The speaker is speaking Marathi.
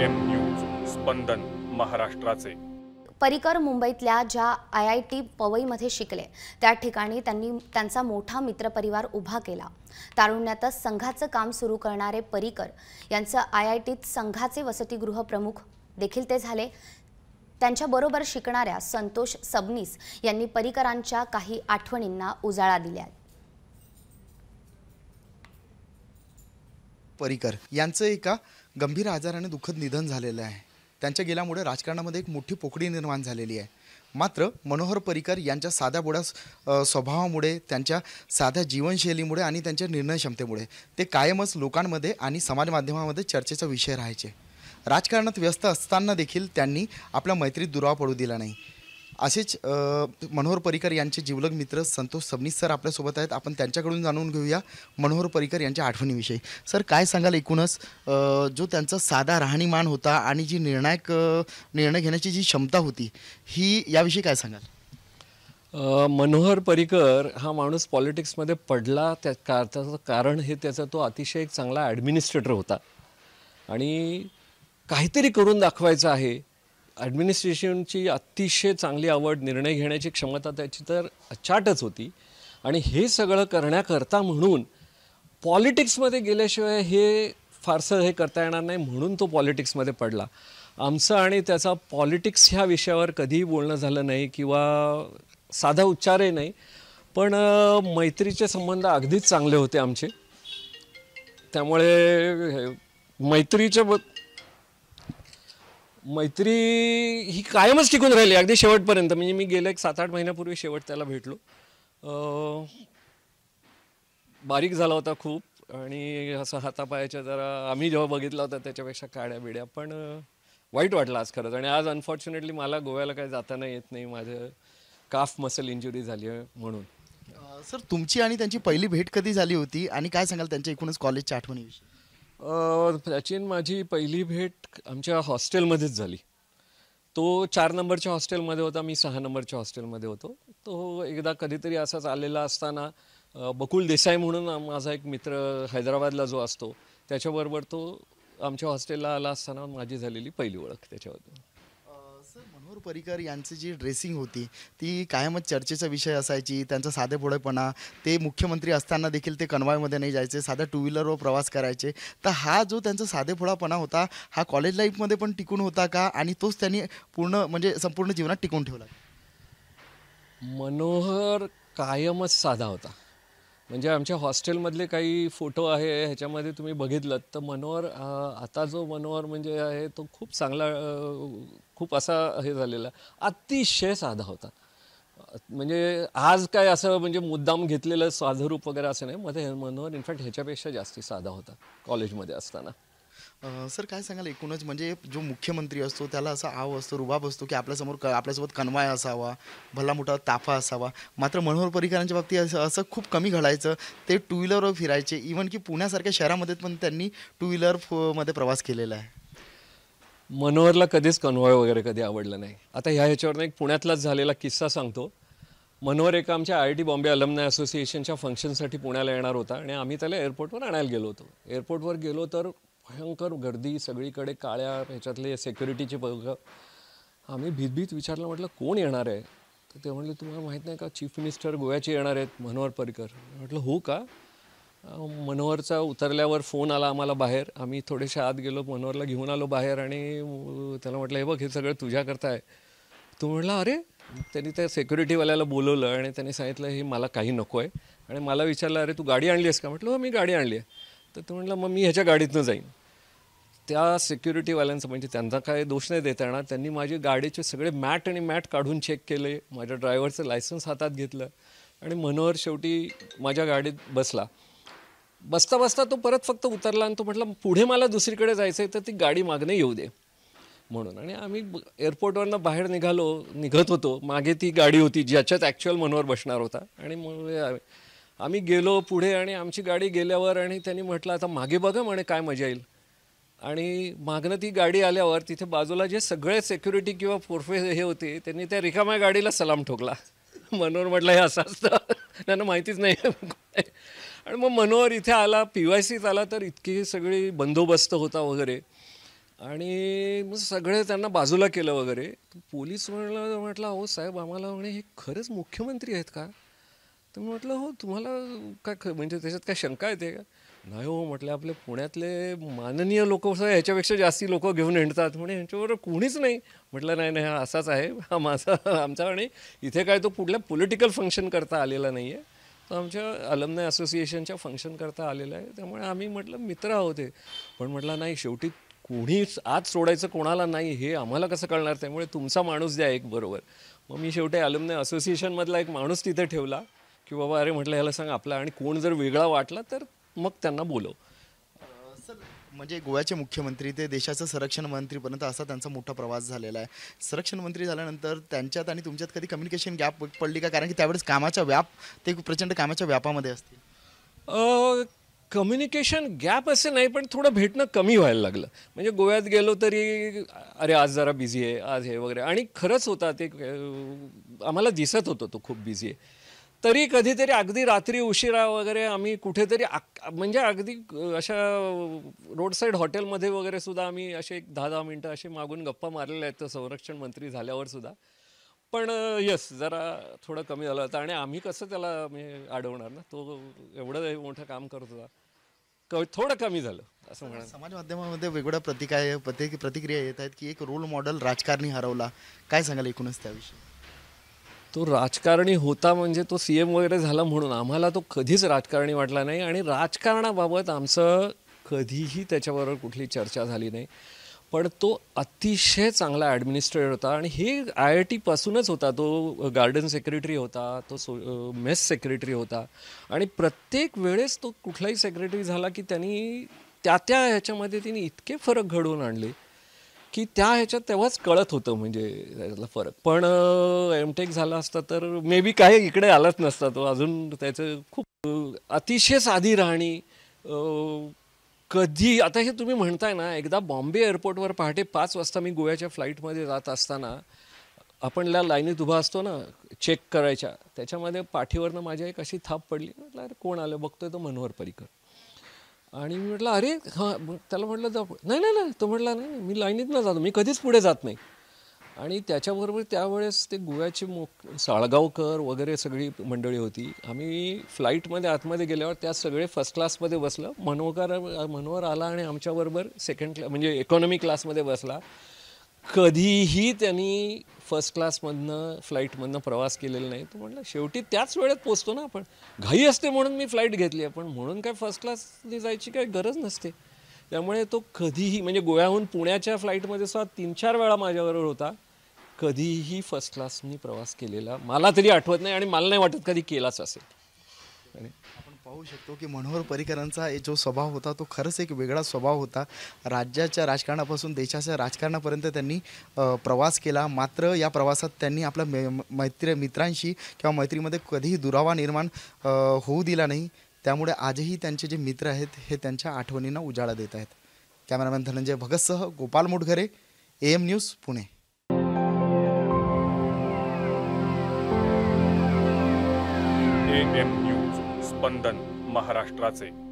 एम न्यूज स्पंदन महाराष्ट्राचे. परिकर मुंबईतल्या ज्या आय आय टी पवईमध्ये शिकले त्या ठिकाणी त्यांनी त्यांचा मोठा मित्रपरिवार उभा केला. तारुण्यातच संघाचं काम सुरू करणारे परिकर यांचं आय आय टीत संघाचे वसतिगृह प्रमुख देखील ते झाले. त्यांच्याबरोबर शिकणाऱ्या संतोष सबनीस यांनी परिकरांच्या काही आठवणींना उजाळा दिल्या परिकर यांचं एका गंभीर आजाराने दुःखद निधन झालेलं आहे. त्यांच्या गेल्यामुळे राजकारणामध्ये एक मोठी पोकळी निर्माण झालेली आहे. मात्र मनोहर परिकर यांच्या साध्या बोड्या स्वभावामुळे त्यांच्या साध्या जीवनशैलीमुळे आणि त्यांच्या निर्णय क्षमतेमुळे ते कायमच लोकांमध्ये आणि समाज माध्यमामध्ये चर्चेचा विषय राहायचे. राजकारणात व्यस्त असताना देखील त्यांनी आपल्या मैत्रीत दुरावा पडू दिला नाही. असेच मनोहर परिकर यांचे जिवलग मित्र संतोष सबनीस सर आपल्यासोबत आहेत. आपण त्यांच्याकडून जाणून घेऊया मनोहर परिकर यांच्या आठवणीविषयी. सर काय सांगाल एकूणच? जो त्यांचा साधा राहणीमान होता आणि जी निर्णायक निर्णय घेण्याची जी क्षमता होती ही याविषयी काय सांगाल? मनोहर परिकर हा माणूस पॉलिटिक्समध्ये पडला. त्या का त्याचं कारण हे त्याचा तो अतिशय एक चांगला ॲडमिनिस्ट्रेटर होता. आणि काहीतरी करून दाखवायचं आहे. ॲडमिनिस्ट्रेशनची अतिशय चांगली आवड निर्णय घेण्याची क्षमता त्याची तर अचाटच होती. आणि हे सगळं करण्याकरता म्हणून पॉलिटिक्समध्ये गेल्याशिवाय हे फारसं हे करता येणार नाही म्हणून तो पॉलिटिक्समध्ये पडला. आमचं आणि त्याचा पॉलिटिक्स ह्या विषयावर कधीही बोलणं झालं नाही किंवा साधा उच्चारही नाही. पण मैत्रीचे संबंध अगदीच चांगले होते आमचे. त्यामुळे हे, मैत्रीच्या ब मैत्री ही कायमच टिकून राहिली. अगदी शेवटपर्यंत. म्हणजे मी गेल्या एक सात आठ महिन्यापूर्वी शेवट त्याला भेटलो. बारीक झाला होता खूप. आणि असं हातापायाच्या जरा आम्ही जेव्हा बघितला होता त्याच्यापेक्षा काड्या बिड्या. पण वाईट वाटलं आज खरंच. आणि आज अनफॉर्च्युनेटली मला गोव्याला काही जाताना येत नाही. माझं काफ मसल इंजुरी झाली आहे म्हणून. अ, सर तुमची आणि त्यांची पहिली भेट कधी झाली होती? आणि काय सांगाल त्यांच्या एकूणच कॉलेजच्या आठवणीविषयी? प्राचीन माझी पहिली भेट आमच्या हॉस्टेलमध्येच झाली. तो चार नंबरच्या हॉस्टेलमध्ये होता मी सहा नंबरच्या हॉस्टेलमध्ये होतो. तो एकदा कधीतरी असाच आलेला असताना बकुल देसाई म्हणून माझा एक मित्र हैदराबादला जो असतो त्याच्याबरोबर तो आमच्या हॉस्टेलला आला असताना माझी झालेली पहिली ओळख त्याच्याबद्दल. मनोहर परिकर यांची जी ड्रेसिंग होती ती कायमच चर्चेचा विषय असायची. त्यांचा साधेभोळेपणा ते मुख्यमंत्री असताना देखील ते कन्वायमध्ये नाही जायचे साध्या टू व्हीलरवर प्रवास करायचे. तर हा जो त्यांचा साधेभोळापणा होता हा कॉलेज लाईफमध्ये पण टिकून होता का? आणि तोच त्यांनी पूर्ण म्हणजे संपूर्ण जीवनात टिकून ठेवला. मनोहर कायमच साधा होता. म्हणजे आमच्या हॉस्टेलमधले काही फोटो आहे ह्याच्यामध्ये तुम्ही बघितलं तर मनोहर आता जो मनोहर म्हणजे आहे तो खूप चांगला खूप असा हे झालेला अतिशय साधा होता. म्हणजे आज काय असं म्हणजे मुद्दाम घेतलेलं साधं रूप वगैरे असं नाही मध्ये मनोहर इनफॅक्ट ह्याच्यापेक्षा जास्ती साधा होता कॉलेजमध्ये असताना. सर काय सांगाल? एकूणच म्हणजे जो मुख्यमंत्री असतो त्याला असा आव असतो रुबाब असतो की आपल्यासमोर क आपल्यासोबत कन्वाय असावा भला मोठा ताफा असावा. मात्र मनोहर परिकरांच्या बाबतीत असं असं खूप कमी घडायचं. ते टू व्हीलरवर फिरायचे. इवन की पुण्यासारख्या शहरामध्ये पण त्यांनी टू व्हीलरमध्ये प्रवास केलेला आहे. मनोहरला कधीच कन्व्हॉय वगैरे कधी आवडलं नाही. आता ह्या ह्याच्यावरनं एक पुण्यातलाच झालेला किस्सा सांगतो. मनोहर एका आमच्या I I T Bombay alumni असोसिएशनच्या फंक्शनसाठी पुण्याला येणार होता आणि आम्ही त्याला एअरपोर्टवर आणायला गेलो होतो. एअरपोर्टवर गेलो तर भयंकर गर्दी सगळीकडे काळ्या ह्याच्यातले सेक्युरिटीचे बघ. आम्ही भीतभीत विचारलं म्हटलं कोण येणार आहे? तर ते म्हणले तुम्हाला माहीत नाही का चीफ मिनिस्टर गोव्याचे येणार आहेत मनोहर परिकर. म्हटलं हो का? मनोहरचा उतरल्यावर फोन आला आम्हाला बाहेर. आम्ही थोडेसे आत गेलो मनोहरला घेऊन आलो बाहेर आणि त्याला म्हटलं हे बघ हे सगळं तुझ्याकरता आहे तो म्हटला अरे! त्यांनी त्या सेक्युरिटीवाल्याला बोलवलं आणि त्यांनी सांगितलं हे मला काही नको आहे आणि मला विचारलं अरे तू गाडी आणली आहेस का? म्हटलं हो मी गाडी आणली आहे. तर तो म्हटलं मग मी ह्याच्या गाडीतनं जाईन. त्या सिक्युरिटीवाल्यांचं म्हणजे त्यांचा काय दोष नाही देता येणार. त्यांनी माझी गाडीचे सगळे मॅट आणि मॅट काढून चेक केले. माझ्या ड्रायव्हरचं लायसन्स हातात घेतलं. आणि मनोहर शेवटी माझ्या गाडीत बसला. बसता बसता तो परत फक्त उतरला आणि तो म्हटला पुढे मला दुसरीकडे जायचं आहे तर ती गाडी मागणे येऊ दे. म्हणून आणि आम्ही एअरपोर्टवरनं बाहेर निघालो निघत होतो. मागे ती गाडी होती ज्याच्यात ॲक्च्युअल मनोहर बसणार होता. आणि मग आम्ही- आम्ही गेलो पुढे आणि आमची गाडी गेल्यावर आणि त्यांनी म्हटलं आता मागे बघा म्हणे काय मजा येईल. आणि मागणं ती गाडी आल्यावर तिथे बाजूला जे सगळे सेक्युरिटी किंवा फोरफे हे होते त्यांनी त्या रिकाम्या गाडीला सलाम ठोकला. मनोहर म्हटलं हे असं असतं. त्यांना माहितीच नाही. आणि मग मनोहर इथे आला पी वाय सीत आला तर इतकी सगळी बंदोबस्त होता वगैरे. आणि मग सगळे त्यांना बाजूला केलं वगैरे. पोलीस म्हणलं म्हटलं अहो साहेब आम्हाला म्हणे हे खरंच मुख्यमंत्री आहेत का? तर मी म्हटलं हो तुम्हाला काय ख म्हणजे त्याच्यात काय शंका येते का नाही हो म्हटलं आपले पुण्यातले माननीय लोक ह्याच्यापेक्षा जास्ती लोक घेऊन हिंडतात. म्हणे ह्यांच्याबरोबर कोणीच नाही. म्हटलं नाही नाही हा असाच आहे. हा माझा आमचा आणि इथे काय तो कुठल्या पॉलिटिकल फंक्शन करता आलेला नाही आहे तो आमच्या अलमनाय असोसिएशनच्या फंक्शन करता आलेला आहे. त्यामुळे आम्ही म्हटलं मित्र आहोत हे. पण म्हटलं नाही शेवटी कोणीच आज सोडायचं कोणाला नाही हे आम्हाला कसं कळणार? त्यामुळे तुमचा माणूस द्या एक बरोबर. मग मी शेवटी अलमनाय असोसिएशनमधला एक माणूस तिथे ठेवला की बाबा अरे म्हटलं ह्याला सांग आपला आणि कोण जर वेगळा वाटला तर मग त्यांना बोलव. सर म्हणजे गोव्याचे मुख्यमंत्री ते देशाचं संरक्षण मंत्रीपर्यंत असा त्यांचा मोठा प्रवास झालेला आहे. संरक्षण मंत्री झाल्यानंतर त्यांच्यात आणि तुमच्यात कधी कम्युनिकेशन गॅप पडली का? कारण की त्यावेळेस कामाचा व्याप ते प्रचंड कामाच्या व्यापामध्ये असतील. कम्युनिकेशन गॅप असे नाही पण थोडं भेटणं कमी व्हायला लागलं. म्हणजे गोव्यात गेलो तरी अरे आज जरा बिझी आहे आज हे वगैरे. आणि खरंच होता ते आम्हाला दिसत होतं तो खूप बिझी आहे. तरी कधीतरी अगदी रात्री उशिरा वगैरे आम्ही कुठेतरी म्हणजे अगदी अशा रोड साईड हॉटेलमध्ये वगैरे सुद्धा आम्ही असे एक दहा दहा मिनटं असे मागून गप्पा मारलेल्या आहेत. संरक्षण मंत्री झाल्यावर सुद्धा. पण येस जरा थोडं कमी झालं होतं. आणि आम्ही कसं त्याला म्हणजे अडवणार ना? तो एवढं मोठं काम करत होता. क थोडं कमी झालं असं म्हणा समाज माध्यमामध्ये वेगवेगळ्या प्रतिकाय प्रति प्रतिक्रिया येत आहेत की एक रोल मॉडेल राजकारणी हरवला. काय सांगाल एकूणच त्याविषयी? तो राजकारणी होता म्हणजे तो सी एम वगैरे झाला म्हणून आम्हाला तो कधीच राजकारणी वाटला नाही आणि राजकारणाबाबत आमचं कधीही त्याच्याबरोबर कुठली चर्चा झाली नाही. पण तो अतिशय चांगला ॲडमिनिस्ट्रेटर होता आणि हे आय आय टीपासूनच होता. तो गार्डन सेक्रेटरी होता तो सो मेस सेक्रेटरी होता. आणि प्रत्येक वेळेस तो कुठलाही सेक्रेटरी झाला की त्यांनी त्या त्या ह्याच्यामध्ये तिने इतके फरक घडवून आणले. की त्या ह्याच्यात तेव्हाच कळत होतं म्हणजे त्यातला फरक. पण एम टेक झाला असता तर मे बी काही इकडे आलाच नसता तो. अजून त्याचं खूप अतिशय साधी राहणी कधी आता हे तुम्ही म्हणताय ना एकदा बॉम्बे एअरपोर्टवर पहाटे पाच वाजता मी गोव्याच्या फ्लाईटमध्ये जात असताना आपण ला लाईनीत उभा असतो ना चेक करायच्या त्याच्यामध्ये पाठीवरनं माझ्या एक अशी थाप पडली. म्हटलं अरे कोण आलं? बघतोय तो मनोहर परिकर. आणि मी म्हटलं अरे हां मग त्याला म्हटलं जा नाही नाही नाही तो म्हटला नाही नाही, मी लाईनीतनं जातो मी कधीच पुढे जात नाही. आणि त्याच्याबरोबर त्यावेळेस ते गोव्याचे मो साळगावकर वगैरे सगळी मंडळी होती. आम्ही फ्लाईटमध्ये आतमध्ये गेल्यावर त्या सगळे फर्स्ट क्लासमध्ये बसलं. मनोहर मनोहर आला आणि आमच्याबरोबर सेकंड क्लास म्हणजे इकॉनॉमी क्लासमध्ये बसला. कधीही त्यांनी फर्स्ट क्लासमधनं फ्लाईटमधनं प्रवास केलेला नाही. तो म्हटलं शेवटी त्याच वेळेत पोचतो ना आपण. घाई असते म्हणून मी फ्लाईट घेतली आहे. पण म्हणून काय फर्स्ट क्लासने जायची काही गरज नसते. त्यामुळे तो कधीही म्हणजे गोव्याहून पुण्याच्या फ्लाईटमध्ये सुद्धा तीन चार वेळा माझ्याबरोबर होता. कधीही फर्स्ट क्लासनी प्रवास केलेला मला तरी आठवत नाही आणि मला नाही वाटत कधी केलाच असेल. आपण पाहू शकतो की मनोहर पर्रिकरांचा जो स्वभाव होता तो खरंच एक वेगळा स्वभाव होता. राज्याच्या राजकारणापासून देशाच्या राजकारणापर्यंत त्यांनी प्रवास केला. मात्र या प्रवासात त्यांनी आपल्या मे- मैत्री मित्रांशी किंवा मैत्रीमध्ये कधीही दुरावा निर्माण होऊ दिला नाही. त्यामुळे आजही त्यांचे जे मित्र आहेत हे त्यांच्या आठवणींना उजाळा देत आहेत. Cameraman Dhananjay भगतसह Gopal Motghare A M news Pune. M news Spandan महाराष्ट्राचे.